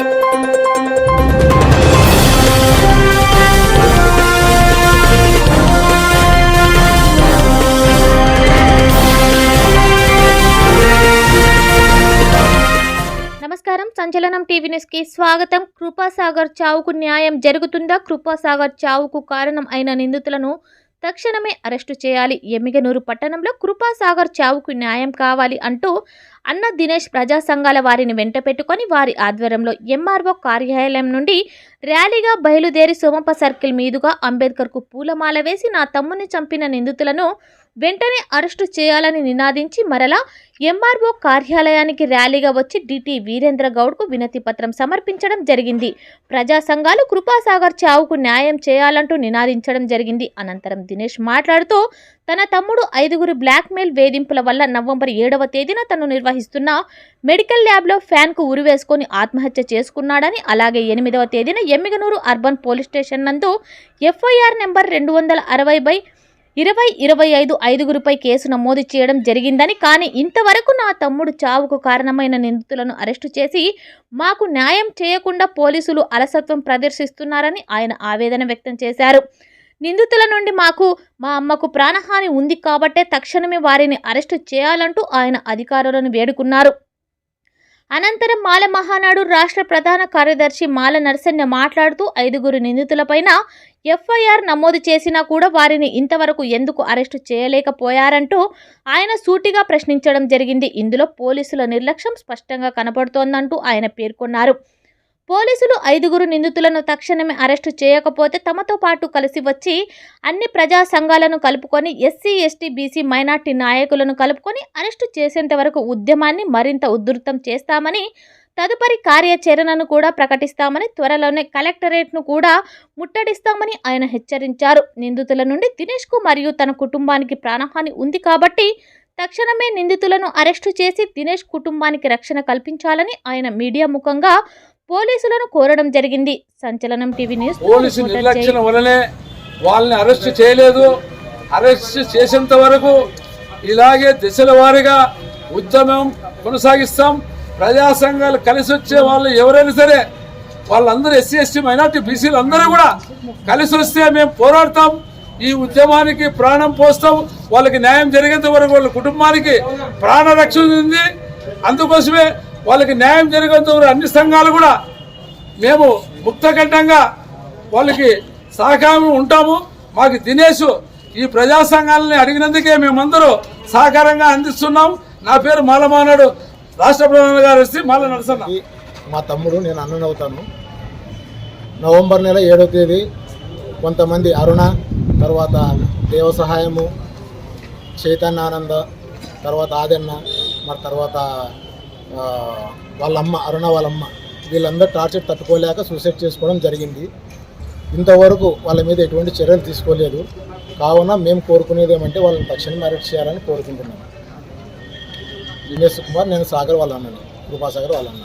నమస్కారం. సంచలనం టీవీ న్యూస్కి స్వాగతం. కృపాసాగర్ చావుకు న్యాయం జరుగుతుందా? కృపాసాగర్ చావుకు కారణం అయిన నిందితులను తక్షణమే అరెస్టు చేయాలి. ఎమ్మిగనూరు పట్టణంలో కృపాసాగర్ చావుకు న్యాయం కావాలి అంటూ అన్న దినేష్ ప్రజా సంఘాల వారిని వెంట పెట్టుకొని వారి ఆధ్వర్యంలో ఎంఆర్ఓ కార్యాలయం నుండి ర్యాలీగా బయలుదేరి సోమప్ప సర్కిల్ మీదుగా అంబేద్కర్కు పూలమాల వేసి నా తమ్ముని చంపిన నిందితులను వెంటనే అరెస్టు చేయాలని నినాదించి మరలా ఎంఆర్ఓ కార్యాలయానికి ర్యాలీగా వచ్చి డిటి వీరేంద్ర గౌడ్కు వినతి పత్రం సమర్పించడం జరిగింది. ప్రజా సంఘాలు కృపాసాగర్ చావుకు న్యాయం చేయాలంటూ నినాదించడం జరిగింది. అనంతరం దినేష్ మాట్లాడుతూ తన తమ్ముడు ఐదుగురు బ్లాక్మెయిల్ వేధింపుల వల్ల నవంబర్ ఏడవ తేదీన తను నిర్వహిస్తున్న మెడికల్ ల్యాబ్లో ఫ్యాన్కు ఉరివేసుకొని ఆత్మహత్య చేసుకున్నాడని అలాగే ఎనిమిదవ తేదీన ఎమ్మిగనూరు అర్బన్ పోలీస్ స్టేషన్ నందు ఎఫ్ఐఆర్ నెంబర్ రెండు వందల అరవై బై ఇరవై ఇరవై ఐదు ఐదుగురిపై కేసు నమోదు చేయడం జరిగిందని కానీ ఇంతవరకు నా తమ్ముడు చావుకు కారణమైన నిందితులను అరెస్టు చేసి మాకు న్యాయం చేయకుండా పోలీసులు అలసత్వం ప్రదర్శిస్తున్నారని ఆయన ఆవేదన వ్యక్తం చేశారు. నిందితుల నుండి మాకు మా అమ్మకు ప్రాణహాని ఉంది కాబట్టే తక్షణమే వారిని అరెస్టు చేయాలంటూ ఆయన అధికారులను వేడుకున్నారు. అనంతరం మాల మహానాడు రాష్ట్ర ప్రధాన కార్యదర్శి మాల నరసన్న మాట్లాడుతూ ఐదుగురు నిందితులపైన ఎఫ్ఐఆర్ నమోదు చేసినా కూడా వారిని ఇంతవరకు ఎందుకు అరెస్టు చేయలేకపోయారంటూ ఆయన సూటిగా ప్రశ్నించడం జరిగింది. ఇందులో పోలీసుల నిర్లక్ష్యం స్పష్టంగా కనపడుతోందంటూ ఆయన పేర్కొన్నారు. పోలీసులు ఐదుగురు నిందితులను తక్షణమే అరెస్టు చేయకపోతే తమతో పాటు కలిసి వచ్చి అన్ని ప్రజా సంఘాలను కలుపుకొని ఎస్సీ ఎస్టీ బీసీ మైనార్టీ నాయకులను కలుపుకొని అరెస్టు చేసేంత వరకు ఉద్యమాన్ని మరింత ఉధృతం చేస్తామని తదుపరి కార్యాచరణను కూడా ప్రకటిస్తామని త్వరలోనే కలెక్టరేట్ను కూడా ముట్టడిస్తామని ఆయన హెచ్చరించారు. నిందితుల నుండి దినేష్కు మరియు తన కుటుంబానికి ప్రాణహాని ఉంది కాబట్టి తక్షణమే నిందితులను అరెస్టు చేసి దినేష్ కుటుంబానికి రక్షణ కల్పించాలని ఆయన మీడియా ముఖంగా పోలీసులను కోరడం జరిగింది. సంచలనం టీవీ న్యూస్ పోలీసు నిర్లక్ష్యం వల్లనే వాళ్ళని అరెస్ట్ చేయలేదు. అరెస్ట్ చేసేంత వరకు ఇలాగే దశల వారీగా ఉద్యమం కొనసాగిస్తాం. ప్రజా సంఘాలు కలిసి వచ్చే వాళ్ళు ఎవరైనా సరే వాళ్ళందరూ ఎస్సీ ఎస్టీ మైనార్టీ బీసీలు అందరూ కూడా కలిసి వస్తే మేము పోరాడతాం. ఈ ఉద్యమానికి ప్రాణం పోస్తాం. వాళ్ళకి న్యాయం జరిగేంత వరకు వాళ్ళ కుటుంబానికి ప్రాణ రక్షణ ఉంది. అందుకోసమే వాళ్ళకి న్యాయం జరిగేంత అన్ని సంఘాలు కూడా మేము ముక్తకంఠంగా వాళ్ళకి సహకారం ఉంటాము. మాకు దినేష్ ఈ ప్రజా సంఘాలని అడిగినందుకే మేమందరూ సహకారంగా అందిస్తున్నాం. నా పేరు మాలమానాడు. రాష్ట్ర ప్రధాని గారు వచ్చి మాల నరసన్న. మా తమ్ముడు నేను అన్నని అవుతాను. నవంబర్ నెల ఏడవ తేదీ కొంతమంది అరుణ తర్వాత దేవ సహాయము చైతన్యానంద తర్వాత ఆదన్న మరి తర్వాత వాళ్ళమ్మ అరుణ వాళ్ళమ్మ వీళ్ళందరూ టార్చర్ తట్టుకోలేక సూసైడ్ చేసుకోవడం జరిగింది. ఇంతవరకు వాళ్ళ మీద ఎటువంటి చర్యలు తీసుకోలేదు. కావున మేము కోరుకునేది ఏమంటే వాళ్ళని తక్షణం అరెస్ట్ చేయాలని కోరుకుంటున్నాను దినేష్ కుమార్ నేను సాగర్ వాళ్ళ అన్నని కృపాసాగర్ వాళ్ళ అన్న.